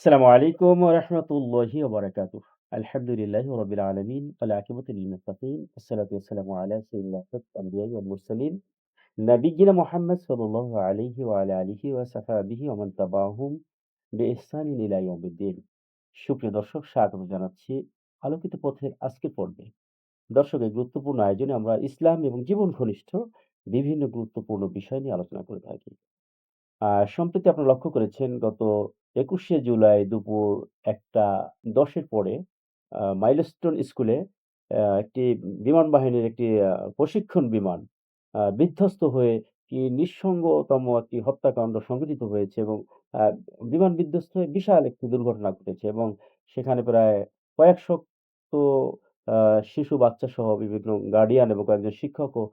আসসালামু আলাইকুম রাহমাতুল্লাহি ওয়া বারাকাতুহু। আলহামদুলিল্লাহি রাব্বিল আলামিন মুত্তাকিন। আসসালাতু ওয়াসসালামু আলা সাইয়্যিদিল আম্বিয়াই ওয়াল মুরসালিন নাবিয়্যিনা মুহাম্মদ সাল্লাল্লাহু আলাইহি ওয়া আলা আলিহি ওয়া সাহবিহি ওয়া মান তাবি'আহুম বিইহসানিন ইলা ইয়াউমিদ্দিন। সুপ্রিয় দর্শক, স্বাগত জানাচ্ছি আলোকিত পথের আজকের পর্বে। দর্শক, এই গুরুত্বপূর্ণ আয়োজনে আমরা ইসলাম এবং জীবন ঘনিষ্ঠ বিভিন্ন গুরুত্বপূর্ণ বিষয় নিয়ে আলোচনা করে থাকি। সম্প্রতি আপনারা লক্ষ্য করেছেন, গত ২১শে জুলাই দুপুর একটা, দশের পরে মাইলস্টোন স্কুলে একটি বিমান বাহিনীর একটি প্রশিক্ষণ বিমান বিধ্বস্ত হয়ে কি নিঃসঙ্গতম একটি হত্যাকাণ্ড সংঘটিত হয়েছে এবং বিমান বিধ্বস্ত হয়ে বিশাল একটি দুর্ঘটনা ঘটেছে এবং সেখানে প্রায় কয়েক আ শিশু বাচ্চাসহ বিভিন্ন গার্ডিয়ান এবং কয়েকজন শিক্ষকও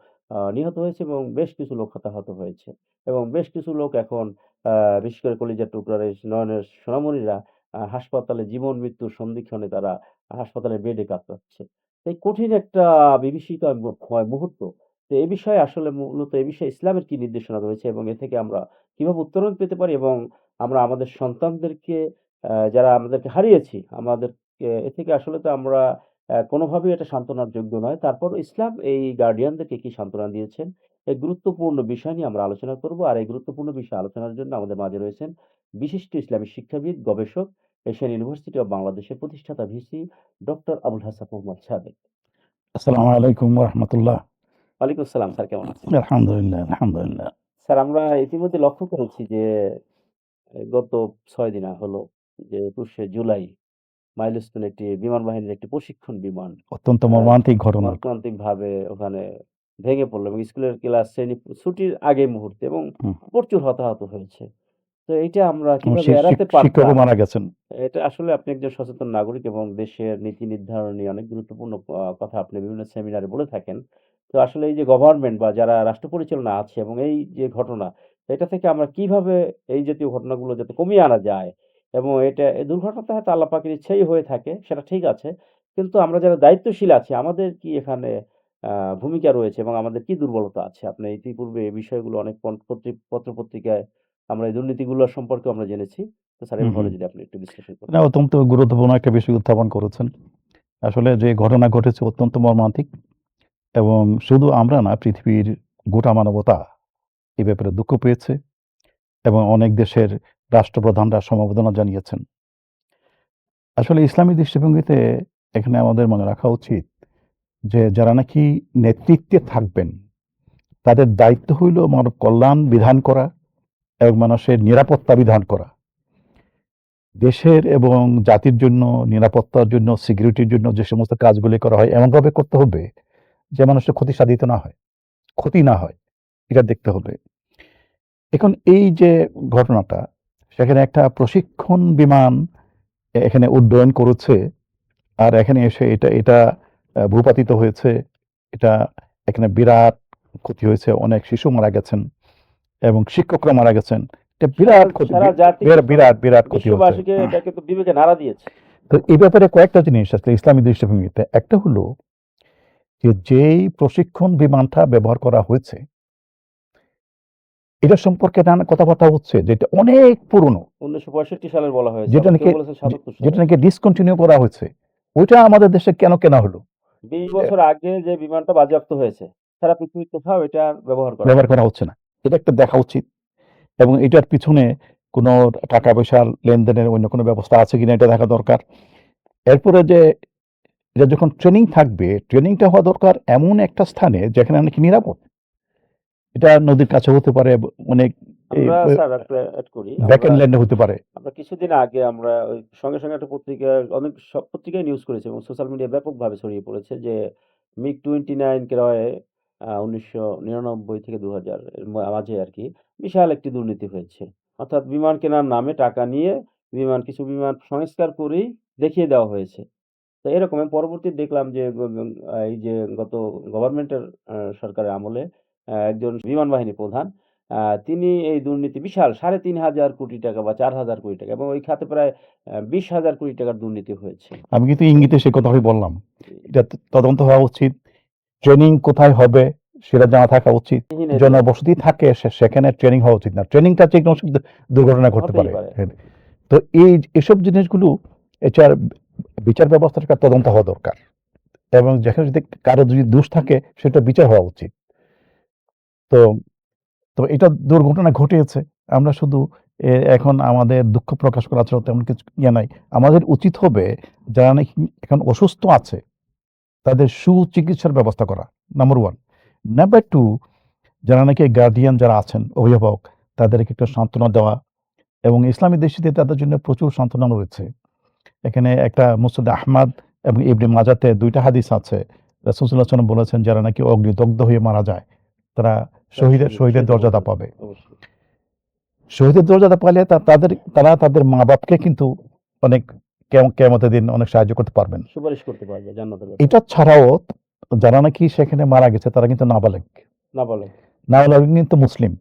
নিহত হয়েছে এবং বেশ কিছু লোক হতাহত হয়েছে এবং বেশ কিছু লোক এখন বিশেষ করে কলিজার টুকরার নয়নের সোনামণিরা হাসপাতালে জীবন মৃত্যুর সন্ধিক্ষণে তারা হাসপাতালের বেডে কাতরাচ্ছে। এই কঠিন একটা বিভীষিকা মুহূর্ত। তো এ বিষয়ে আসলে মূলত এ বিষয়ে ইসলামের কি নির্দেশনা রয়েছে এবং এ থেকে আমরা কীভাবে উত্তরণ পেতে পারি এবং আমরা আমাদের সন্তানদেরকে যারা আমাদেরকে হারিয়েছি, আমাদেরকে এ থেকে আসলে তো আমরা কোনোভাবেই এটা সান্ত্বনার যোগ্য নয়। তারপর ইসলাম এই গার্ডিয়ানদেরকে কি সান্ত্বনা দিয়েছেন? এই গুরুত্বপূর্ণ বিষয় নিয়ে আমরা আলোচনা করব। আর এই গুরুত্বপূর্ণ বিষয় আলোচনার জন্য আমাদের মাঝে রয়েছেন বিশিষ্ট ইসলামী শিক্ষাবিদ, গবেষক, এশিয়ান ইউনিভার্সিটি অব বাংলাদেশের প্রতিষ্ঠাতা ভিসি ডক্টর আবুল হাসান মোহাম্মদ সাদেক। আসসালামু আলাইকুম রাহমাতুল্লাহ। ওয়ালাইকুম আসসালাম স্যার কেমন আছেন? আলহামদুলিল্লাহ, আলহামদুলিল্লাহ। স্যার আমরা ইতিমধ্যে লক্ষ্য করেছি যে গত ৬ দিন হলো যে ২১শে জুলাই মাইলস্টোন একটি বিমান বাহিনীর একটি প্রশিক্ষণ বিমান অত্যন্ত মর্মান্তিক ঘটনা। মর্মান্তিকভাবে ওখানে ভেঙে পড়ল এবং স্কুলের ক্লাস শ্রেণি ছুটির আগে মুহূর্তে এবং প্রচুর হতাহত হয়েছে। তো এইটা আমরা কীভাবে এড়াতে পারতাম? মারা গেছেন। এটা আসলে আপনি একজন সচেতন নাগরিক এবং দেশের নীতি নির্ধারণী অনেক গুরুত্বপূর্ণ কথা আপনি বিভিন্ন সেমিনারে বলে থাকেন। তো আসলে এই যে গভর্নমেন্ট বা যারা রাষ্ট্র পরিচালনা আছে এবং এই যে ঘটনা, এটা থেকে আমরা কীভাবে এই জাতীয় ঘটনাগুলো যাতে কমিয়ে আনা যায় এবং এটা এই দুর্ঘটনাটা হয়তো আল্লাহ পাকের ইচ্ছাই হয়ে থাকে, সেটা ঠিক আছে। কিন্তু আমরা যারা দায়িত্বশীল আছি আমাদের কি এখানে ভূমিকা রয়েছে এবং আমাদের কি দুর্বলতা আছে? আপনি ইতিপূর্বে এই বিষয়গুলো অনেক পত্রি পত্র-পত্রিকায় আমরা এই দুর্নীতিগুলো সম্পর্কে আমরা জেনেছি। তো স্যার এ হুম, যদি আপনি একটু বিশ্লেষণ করেন না অত্যন্ত গুরুত্বপূর্ণ একটা বিষয় উত্থাপন করেছেন। আসলে যে ঘটনা ঘটেছে অত্যন্ত মর্মান্তিক এবং শুধু আমরা না পৃথিবীর গোটা মানবতা এ ব্যাপারে দুঃখ পেয়েছে এবং অনেক দেশের রাষ্ট্রপ্রধানরা সমবেদনা জানিয়েছেন। আসলে ইসলামী দৃষ্টিভঙ্গিতে এখানে আমাদের মনে রাখা উচিত যে যারা নাকি নেতৃত্বে থাকবেন, তাদের দায়িত্ব হইল মানব কল্যাণ বিধান করা এবং মানুষের নিরাপত্তা বিধান করা। দেশের এবং জাতির জন্য নিরাপত্তার জন্য, সিকিউরিটির জন্য যে সমস্ত কাজগুলি করা হয় এমনভাবে করতে হবে যে মানুষের ক্ষতি সাধিত না হয়, ক্ষতি না হয়। এটা দেখতে হবে। এখন এই যে ঘটনাটা সেখানে একটা প্রশিক্ষণ বিমান এখানে উড্ডয়ন করেছে। আর এখানে এসে এটা এটা ভূপাতিত হয়েছে। এটা এখানে বিরাট ক্ষতি হয়েছে। অনেক শিশু মারা গেছেন এবং শিক্ষকরা মারা গেছেন। এটা বিরাট ক্ষতি বিরাট, বিরাট ক্ষতি বিবেকে নাড়া দিয়েছে। তো এই ব্যাপারে কয়েকটা জিনিস আসলে ইসলামী দৃষ্টিভঙ্গিতে। একটা হলো যে যেই প্রশিক্ষণ বিমানটা ব্যবহার করা হয়েছে এটা সম্পর্কে নানা কথাবার্তা হচ্ছে যেটা অনেক পুরনো। ১৯৬৫ সালের বলা হয়েছে। যেটা নাকি কেউ বলেছেন যে ৭৭ যেটা নাকি ডিসকন্টিনিউ করা হয়েছে। ওইটা আমাদের দেশে কেন কেনা হলো? ২০ এ বছর আগে যে বিমানটা বাজেয়াপ্ত হয়েছে, সারা পৃথিবীর কোথাও এটা ব্যবহার করা ব্যবহার করা হচ্ছে না। এটা একটা দেখা উচিত এবং এটার পিছনে কোনো টাকা-পয়সা লেনদেনের অন্য কোনো ব্যবস্থা আছে কিনা এটা দেখা দরকার। এরপরে যে এটা যখন ট্রেনিং থাকবে, ট্রেনিংটা হওয়া দরকার এমন একটা স্থানে যেখানে নাকি নিরাপদ। এটা নদীর কাছে হতে পারে, অনেক হতে পারে। আমরা কিছুদিন আগে আমরা সঙ্গে, সঙ্গে একটা পত্রিকা অনেক সব পত্রিকায় নিউজ করেছে এবং সোশ্যাল মিডিয়ায় ব্যাপকভাবে ছড়িয়ে পড়েছে যে মিগ-29 ক্রয়ে আ ১৯৯৯ থেকে ২০০০ এর মা মাঝে আরকি বিশাল একটি দুর্নীতি হয়েছে। অর্থাৎ বিমান কেনার নামে টাকা নিয়ে বিমান কিছু বিমান সংস্কার করেই দেখিয়ে দেওয়া হয়েছে। তো এরকম পরবর্তী দেখলাম যে এই যে গত গভর্নমেন্টের সরকারের আমলে একজন বিমান বাহিনী প্রধান তিনি এই দুর্নীতি বিশাল ৩,৫০০ কোটি টাকা বা ৪,০০০ কোটি টাকা এবং ওই খাতে প্রায় বিশ হাজার কোটি টাকার দুর্নীতি হয়েছে। আমি কিন্তু ইঙ্গিতে সে কথাটাই বললাম। এটা তদন্ত হওয়া উচিত। ট্রেনিং কোথায় হবে সেটা জানা থাকা উচিত। জনবসতি থাকে সেখানে ট্রেনিং হওয়া উচিত না। ট্রেনিংটা যেকোনো দু দুর্ঘটনা ঘটতে পারে। হ্যাঁ। তো এই এসব জিনিসগুলো এটার বিচার ব্যবস্থার একটা তদন্ত হওয়া দরকার এবং যেখানে যদি কারও যদি দোষ থাকে সেটা বিচার হওয়া উচিত তো তো এটা দুর্ঘটনা ঘটিয়েছে। আমরা শুধু এখন আমাদের দুঃখ প্রকাশ করা ছাড়া তেমন কিছু ইয়ে নাই। আমাদের উচিত হবে যারা নাকি এখন অসুস্থ আছে, তাদের সুচিকিৎসার ব্যবস্থা করা নাম্বার ওয়ান নাম্বার টু যারা নাকি গার্ডিয়ান যারা আছেন, অভিভাবক, তাদেরকে একটু সান্ত্বনা দেওয়া এবং ইসলামী দেশটিতে তাদের জন্য প্রচুর সান্ত্বনা রয়েছে। এখানে একটা মুসুদ আহমদ এবং ইবনে মাজাতে দুইটা হাদিস আছে। রাসূলুল্লাহ সাল্লাম বলেছেন, যারা নাকি অগ্নিদগ্ধ হয়ে মারা যায়, তারা শহীদের শহীদের দরজাটা পাবে শহীদের দরজাটা পাইলে তাদের তারা তাদের মা বাপকে কিন্তু অনেক কেম- কেয়ামতের দিন অনেক সাহায্য করতে পারবেন। সুপারিশ করতে পারবে এটা ছাড়াও যারা নাকি সেখানে মারা গেছে তারা কিন্তু নাবালেক। না বলে নাবালেক কিন্তু মুসলিম।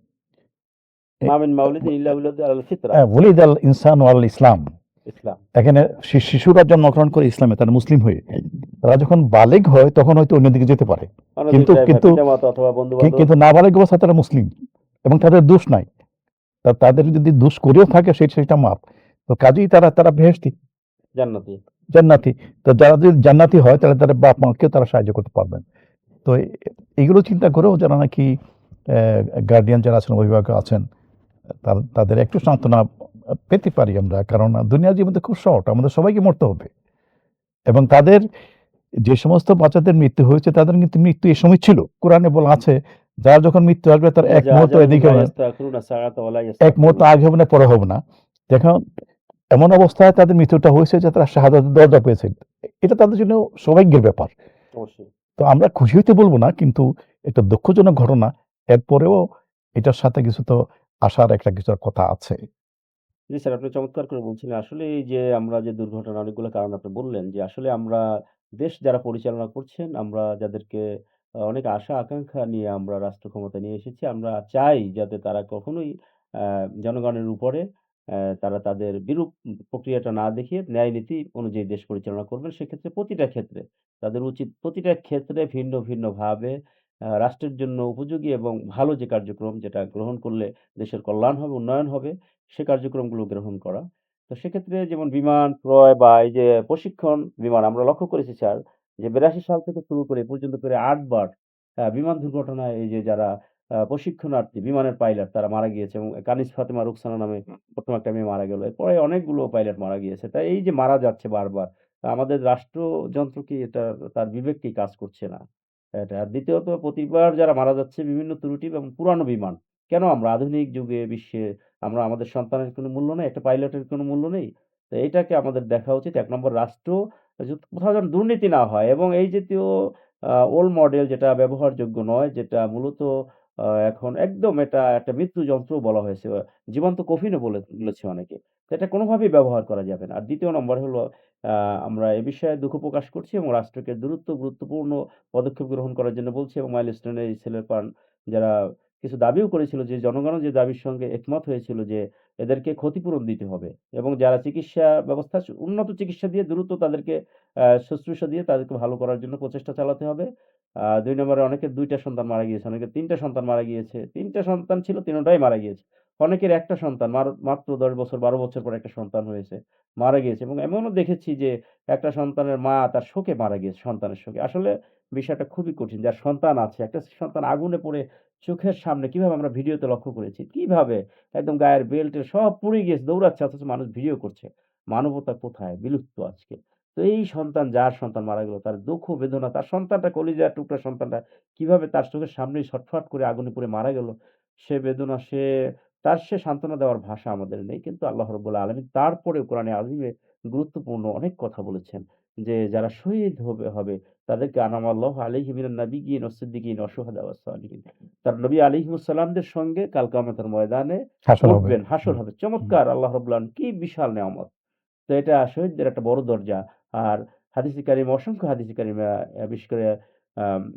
ইনসান ওয়াল ইসলাম এখানে শিশুরা জন্মগ্রহণ করে ইসলামে তারা মুসলিম হয়ে। তারা যখন বালেগ হয় তখন হয়তো অন্যদিকে যেতে পারে। কিন্তু- কিন্তু- কিন্তু নাবালেগ অবস্থায় তারা মুসলিম এবং তাদের দোষ নাই। তাদের যদি দোষ করেও থাকে সেই সেটা মাপ তো কাজেই তারা তারা ভেস্তি জান্নাতি। জান্নাতি। তো যারা যদি জান্নাতি হয় তাহলে তাদের বাপ মাকেও তারা সাহায্য করতে পারবেন। তো এগুলো চিন্তা করেও যারা নাকি গার্ডিয়ান যারা আছেন অভিভাবক আছেন তার- তাদের একটু সান্ত্বনা পেতে পারি আমরা কারণ জীবন তো খুব শর্ট আমাদের সবাইকে মরতে হবে। এবং তাদের যে সমস্ত বাচ্চাদের মৃত্যু হয়েছে তাদের কিন্তু মৃত্যু এই সময় ছিল। কোরআনে বলা আছে যার যখন মৃত্যু আসবে তার এক মুহূর্ত এদিকে হবে। এক। মুহূর্ত আগে হবে না পরে হবে না। দেখো এমন অবস্থায় তাদের মৃত্যুটা হয়েছে যে তারা শাহাদাতের দরজা পেয়েছে। এটা তাদের জন্য সৌভাগ্যের ব্যাপার। তো আমরা খুশি হইতে বলব না কিন্তু এটা দুঃখজনক ঘটনা। এরপরেও এটার সাথে কিছু তো আসার একটা কিছু কথা আছে। জি স্যার আপনি চমৎকার করে বলছিলেন। আসলে এই যে আমরা যে দুর্ঘটনা অনেকগুলো কারণ আপনি বললেন যে আসলে আমরা দেশ যারা পরিচালনা করছেন আমরা যাদেরকে অনেক আশা আকাঙ্ক্ষা নিয়ে আমরা রাষ্ট্র ক্ষমতায় নিয়ে এসেছি। আমরা চাই যাতে তারা কখনোই জনগণের উপরে তারা তাদের বিরূপ প্রক্রিয়াটা না দেখিয়ে ন্যায় নীতি অনুযায়ী দেশ পরিচালনা করবেন। সেক্ষেত্রে প্রতিটা ক্ষেত্রে তাদের উচিত প্রতিটা ক্ষেত্রে ভিন্ন, ভিন্নভাবে রাষ্ট্রের জন্য উপযোগী এবং ভালো যে কার্যক্রম যেটা গ্রহণ করলে দেশের কল্যাণ হবে, উন্নয়ন হবে সে কার্যক্রমগুলো গ্রহণ করা। তো সেক্ষেত্রে যেমন বিমান ক্রয় বা এই যে প্রশিক্ষণ বিমান আমরা লক্ষ্য করেছি স্যার যে ৮২ সাল থেকে শুরু করে পর্যন্ত করে ৮ বার আ বিমান দুর্ঘটনায় এই যে যারা প্রশিক্ষণার্থী বিমানের পাইলট তারা মারা গিয়েছে এবং কানিজ ফাতেমা রুকসানা নামে প্রথম একটা মেয়ে মারা গেল। এরপরে অনেকগুলো পাইলট মারা গিয়েছে। তাই এই যে মারা যাচ্ছে বারবার আমাদের রাষ্ট্রযন্ত্র কি এটা তার বিবেক কি কাজ করছে না? এটা। আর দ্বিতীয়ত প্রতিবার যারা মারা যাচ্ছে বিভিন্ন ত্রুটি এবং পুরানো বিমান। কেন আমরা আধুনিক যুগে বিশ্বে আমরা আমাদের সন্তানের কোনো মূল্য নেই? একটা পাইলটের কোনো মূল্য নেই? তো এইটাকে আমাদের দেখা উচিত এক নম্বর রাষ্ট্র কোথাও যেন দুর্নীতি না হয় এবং এই জাতীয় ওল্ড মডেল যেটা ব্যবহারযোগ্য নয়, যেটা মূলত এখন একদম এটা একটা মৃত্যু যন্ত্র বলা হয়েছে। জীবন্ত কফিনও বলে, বলেছে অনেকে। এটা কোনোভাবেই ব্যবহার করা যাবে না। আর দ্বিতীয় নম্বর হলো আমরা এ বিষয়ে দুঃখ প্রকাশ করছি এবং রাষ্ট্রকে দ্রুত গুরুত্বপূর্ণ পদক্ষেপ গ্রহণ করার জন্য বলছি এবং মাইলস্টোনের এই ছেলের পান যারা কিছু দাবিও করেছিল যে জনগণও যে দাবির সঙ্গে একমত হয়েছিল যে এদেরকে ক্ষতিপূরণ দিতে হবে এবং যারা চিকিৎসা ব্যবস্থা উন্নত চিকিৎসা দিয়ে দ্রুত তাদেরকে শুশ্রূষা দিয়ে তাদেরকে ভালো করার জন্য প্রচেষ্টা চালাতে হবে। ২ নম্বরে অনেকের দুইটা সন্তান মারা গিয়েছে, অনেকের তিনটা সন্তান মারা গিয়েছে। তিনটা সন্তান ছিল ৩ টাই মারা গিয়েছে। অনেকের একটা সন্তান মাত্র ১০ বছর ১২ বছর পর একটা সন্তান হয়েছে, মারা গিয়েছে এবং এমনও দেখেছি যে একটা সন্তানের মা তার শোকে মারা গিয়েছে, সন্তানের শোকে। আসলে বিষয়টা খুবই কঠিন। যার সন্তান আছে, একটা সন্তান আগুনে পড়ে চোখের সামনে কীভাবে আমরা ভিডিওতে লক্ষ্য করেছি। কীভাবে একদম গায়ের বেল্টের সব পুড়ে গিয়েছে, দৌড়াচ্ছে অথচ মানুষ ভিডিও করছে। মানবতা কোথায়? বিলুপ্ত আজকে। তো এই সন্তান যার সন্তান মারা গেল তার দুঃখ বেদনা তার সন্তানটা কলিজার টুকরা সন্তানটা কীভাবে তার চোখের সামনেই ছটফট করে আগুনে পুড়ে মারা গেল। সে বেদনা সে তার সে সান্ত্বনা দেওয়ার ভাষা আমাদের নেই। কিন্তু আল্লাহ রাব্বুল আলমী তারপরেও কোরআনে আযীমে গুরুত্বপূর্ণ অনেক কথা বলেছেন যে যারা শহীদ হবে হবে তাদেরকে আনামাল্লাহু নাবিয়্যিন ওয়াস-সিদ্দিকিন ওয়াশ শুহাদা ওয়াস-সালিহিন। তার নবী আলাইহিমুস সালামদের সঙ্গে কাল কিয়ামতের ময়দানে উঠবেন, হাসর হবে। চমৎকার আল্লাহ রাব্বুল আলামিন কি বিশাল নেয়ামত। তো এটা শহীদদের একটা বড় দরজা। আর হাদিসে কারিমে অসংখ্য হাদিসে কারিমে বিশেষ করে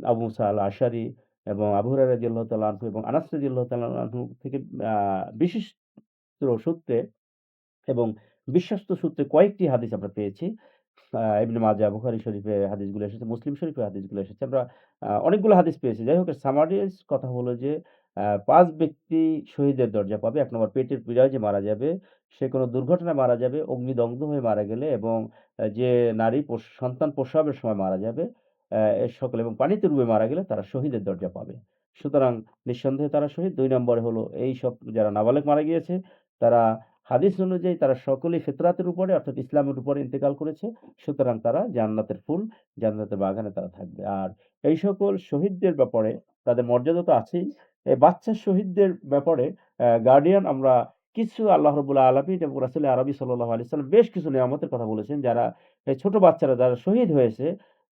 আবু মুসা আল আশারি এবং আবু তাআলা আনহু এবং আনাস রাদিয়াল্লাহু তাআলা আনহু থেকে বিশিষ্ট সূত্রে এবং বিশ্বস্ত সূত্রে কয়েকটি হাদিস আমরা পেয়েছি। ইবনে মাজাহ, বুখারী শরীফে হাদিসগুলো এসেছে, মুসলিম শরীফে হাদিসগুলো এসেছে। আমরা অনেকগুলো হাদিস পেয়েছি। যাই হোক সামারাইজ কথা হলো যে পাঁচ ব্যক্তি শহীদের দরজা পাবে। এক নম্বর পেটের পীড়ায় যে মারা যাবে, সে কোনো দুর্ঘটনায় মারা যাবে, অগ্নিদগ্ধ হয়ে মারা গেলে এবং যে নারী সন্তান প্রসবের সময় মারা যাবে, সকল এবং পানিতে ডুবে মারা গেলে তারা শহীদের দরজা পাবে। সুতরাং নিঃসন্দেহে তারা শহীদ। দুই নম্বরে হলো এইসব যারা নাবালেগ মারা গিয়েছে, তারা হাদিস অনুযায়ী তারা সকলেই ফেতরাতের উপরে অর্থাৎ ইসলামের উপরে ইন্তেকাল করেছে। সুতরাং তারা জান্নাতের ফুল, জান্নাতের বাগানে তারা থাকবে। আর এই সকল শহীদদের ব্যাপারে তাদের মর্যাদা তো আছেই। এই বাচ্চা শহীদদের ব্যাপারে গার্ডিয়ান আমরা কিছু আল্লাহ রাব্বুল আলামিন এবং রাসূল আরবি সাল্লাল্লাহু আলাইহি ওয়াসাল্লাম বেশ কিছু নেয়ামতের কথা বলেছেন। যারা ছোট বাচ্চারা যারা শহীদ হয়েছে,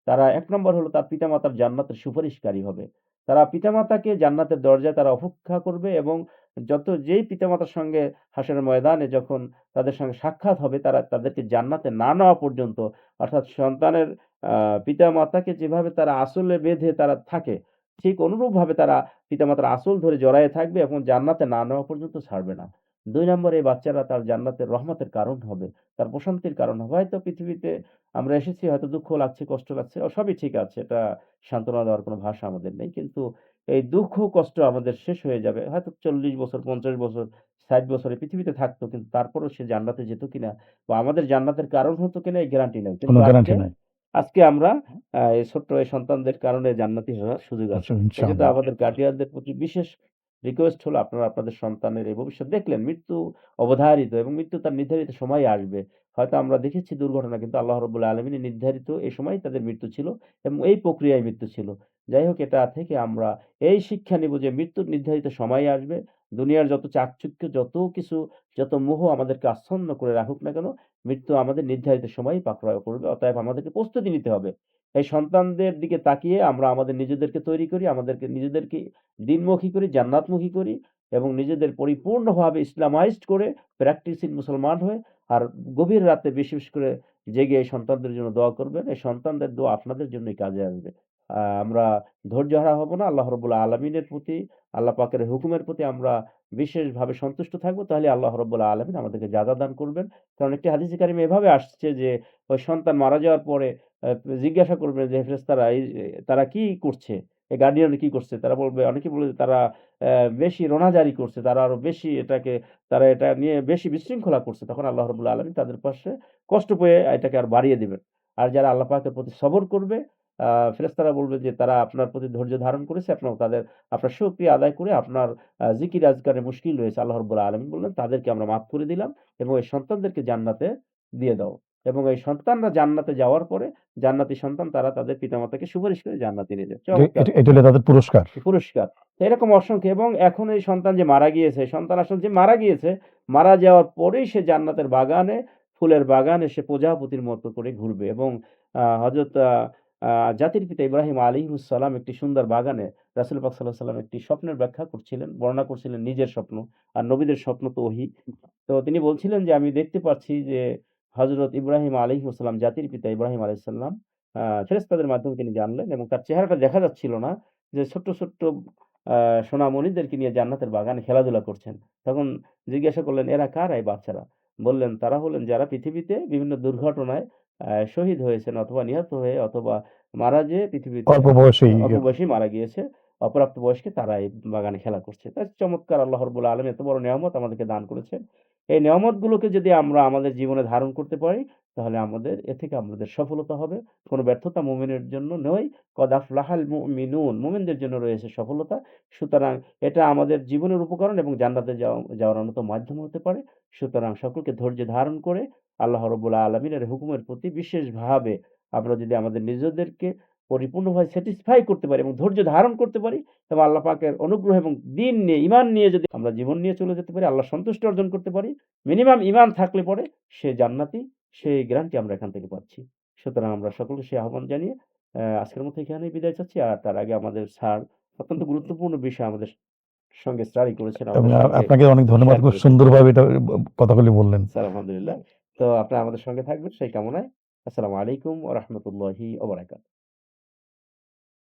তারা এক নম্বর হলো তার পিতামাতার জান্নাতের সুপারিশকারী হবে। তারা পিতামাতাকে জান্নাতের দরজায় তারা অপেক্ষা করবে এবং যত যেই পিতামাতার সঙ্গে হাসের ময়দানে যখন তাদের সঙ্গে সাক্ষাৎ হবে, তারা তাদেরকে জান্নাতে না নেওয়া পর্যন্ত অর্থাৎ সন্তানের পিতামাতাকে যেভাবে তারা আসলে বেঁধে তারা থাকে, ঠিক অনুরূপভাবে তারা পিতামাতার আসল ধরে জড়ায়ে থাকবে এবং জান্নাতে না নেওয়া পর্যন্ত ছাড়বে না। ২ নম্বরে এই বাচ্চারা তার জান্নাতের রহমতের কারণ হবে। তার প্রশান্তির কারণ হবে। হয়তো পৃথিবীতে আমরা এসেছি হয়তো দুঃখ লাগছে, কষ্ট লাগছে। সবই ঠিক আছে। এটা সান্ত্বনা দেওয়ার কোনো ভাষা আমাদের নেই। কিন্তু এই দুঃখ কষ্ট আমাদের শেষ হয়ে যাবে। হয়তো ৪০ বছর, ৫০ বছর, ৬০ বছর পৃথিবীতে থাকতো। কিন্তু তারপরেও সে জান্নাতে যেত কিনা বা আমাদের জান্নাতের কারণ হতো কিনা এই গ্যারান্টি নাই। কিন্তু আজকে আমরা এই ছোট্ট এই সন্তানদের কারণে জান্নাতি হওয়ার সুযোগ আছে। আমাদের গার্ডিয়ানদের প্রতি বিশেষ রিকোয়েস্ট হলো আপনারা আপনাদের সন্তানের এই ভবিষ্যৎ দেখলেন মৃত্যু অবধারিত এবং মৃত্যু তার নির্ধারিত সময়ে আসবে। হয়তো আমরা দেখেছি দুর্ঘটনা কিন্তু আল্লাহ রাব্বুল আলামিনের নির্ধারিত এই সময়েই তাদের মৃত্যু ছিল এবং এই প্রক্রিয়ায় মৃত্যু ছিল। যাই হোক এটা থেকে আমরা এই শিক্ষা নিব যে মৃত্যুর নির্ধারিত সময় আসবে। দুনিয়ার যত চাকচুক্য যত কিছু, যত মোহ আমাদেরকে আচ্ছন্ন করে রাখুক না কেন, মৃত্যু আমাদের নির্ধারিত সময়েই পাকড়াও করবে। অতএব আমাদেরকে প্রস্তুতি নিতে হবে। এই সন্তানদের দিকে তাকিয়ে আমরা আমাদের নিজেদেরকে তৈরি করি, আমাদেরকে নিজেদেরকে দিনমুখী করি, জান্নাতমুখী করি এবং নিজেদের পরিপূর্ণভাবে ইসলামাইজড করে প্র্যাকটিসিং মুসলমান হয়ে আর গভীর রাতে বেশি, বেশি করে জেগে এই সন্তানদের জন্য দোয়া করবেন। এই সন্তানদের দোয়া আপনাদের জন্যই কাজে আসবে। আমরা ধৈর্য হারা হব না। আল্লাহ রাব্বুল আলামিনের প্রতি, আল্লাহ পাকের হুকুমের প্রতি আমরা বিশেষভাবে সন্তুষ্ট থাকব। তাহলে আল্লাহ রাব্বুল আলামিন আমাদেরকে যাজা দান করবেন। কারণ একটি হাদিসে কারিমে এভাবে আসছে যে ওই সন্তান মারা যাওয়ার পরে জিজ্ঞাসা করবে যে ফেরেশতারা এই তারা কি করছে? গার্ডিয়ান কি করছে? তারা বলবে অনেকে বলবে তারা বেশি রোনাজারি করছে। তারা আরও বেশি এটাকে তারা এটা নিয়ে বেশি বিশৃঙ্খলা করছে। তখন আল্লাহ রাব্বুল আলামিন তাদের পাশে কষ্ট পেয়ে এটাকে আর বাড়িয়ে দেবেন আর যারা আল্লাহ পাকের প্রতি সবর করবে, আ ফেরেশতারা বলবে যে তারা আপনার প্রতি ধৈর্য ধারণ করেছে। আপনার তাদের আপনার শুকরিয়া আদায় করে আপনার জিকির আজকারে মুশকিল রয়েছে। আল্লাহ রাব্বুল আলামিন বললেন তাদেরকে আমরা মাফ করে দিলাম এবং ওই সন্তানদেরকে জান্নাতে দিয়ে দাও। এবং এই সন্তানরা জান্নাতে যাওয়ার পরে জান্নাতি সন্তান তারা তাদের পিতামাতাকে সুপারিশ করে জান্নাতে নিয়ে যায়। এটা হলো তাদের পুরস্কার। পুরস্কার। এরকম অসংখ্য এবং এখন এই সন্তান যে মারা গিয়েছে, সন্তান আসলে যে মারা গিয়েছে, মারা যাওয়ার পরেই সে জান্নাতের বাগানে, ফুলের বাগানে সে প্রজাপতির মতো করে ঘুরবে এবং আ জাতির পিতা ইব্রাহিম আলাইহিস সালাম একটি সুন্দর বাগানে রাসুল পাক সাল্লাল্লাহু আলাইহি ওয়াসাল্লাম একটি স্বপ্নের ব্যাখ্যা করছিলেন, বর্ণনা করছিলেন নিজের স্বপ্ন। আর নবীদের স্বপ্ন তো ওহী। তো তিনি বলছিলেন যে আমি দেখতে পাচ্ছি যে হযরত ইব্রাহিম আলাইহিস সালাম জাতির পিতা ইব্রাহিম আলাইহিস সালাম আ মাধ্যমে তিনি জানলেন এবং তার চেহারাটা দেখা যাচ্ছিল না যে ছোট্ট, ছোট্ট সোনামণিদেরকে নিয়ে জান্নাতের বাগানে খেলাধুলা করছেন। তখন জিজ্ঞাসা করলেন, "এরা কারা এই বাচ্চারা?" বললেন, "তারা হলেন যারা পৃথিবীতে বিভিন্ন দুর্ঘটনায় শহীদ হয়েছেন অথবা নিহত হয়ে অথবা মারা যেয়ে পৃথিবীতে অল্প বয়সেই মারা গিয়েছে। অপ্রাপ্ত বয়স্কে তারা এই বাগানে খেলা করছে।" তা চমৎকার আল্লাহ রাব্বুল আলামিন এত বড় নেয়ামত আমাদেরকে দান করেছেন। এই নেয়ামতগুলোকে যদি আমরা আমাদের জীবনে ধারণ করতে পারি, তাহলে আমাদের এ থেকে আমাদের সফলতা হবে। কোনো ব্যর্থতা মুমিনের জন্য নয়। কদ আফলাহাল মুমিনুন মুমিনদের জন্য রয়েছে সফলতা। সুতরাং এটা আমাদের জীবনের উপকরণ এবং জান্নাতে যাওয়া যাওয়ার অন্যতম মাধ্যম হতে পারে। সুতরাং সকলকে ধৈর্য ধারণ করে আল্লাহ রাব্বুল আলামিনের হুকুমের প্রতি বিশেষভাবে আমরা যদি আমাদের নিজেদেরকে পরিপূর্ণভাবে স্যাটিসফাই করতে পারি এবং ধৈর্য ধারণ করতে পারি এবং আল্লাহ পাকের অনুগ্রহ এবং দ্বীন নিয়ে, ঈমান নিয়ে যদি আমরা জীবন নিয়ে চলে যেতে পারি, আল্লাহর সন্তুষ্টি অর্জন করতে পারি, মিনিমাম ঈমান থাকলে পরে সে জান্নাতি, সেই গ্যারান্টি আমরা এখান থেকে পাচ্ছি। সুতরাং আমরা সকলকে সেই আহ্বান জানিয়ে আজকের মতো এখানেই বিদায় চাচ্ছি। আর তার আগে আমাদের স্যার অত্যন্ত গুরুত্বপূর্ণ বিষয় আমাদের সঙ্গে স্টাডি করেছেন। আপনাকে অনেক ধন্যবাদ। খুব। সুন্দরভাবে এটা কথাগুলি বললেন। স্যার আলহামদুলিল্লাহ। তো আপনারা আমাদের সঙ্গে থাকবেন সেই কামনায়। আসসালামু আলাইকুম ওয়া রাহমাতুল্লাহি ওয়া বারাকাতুহু।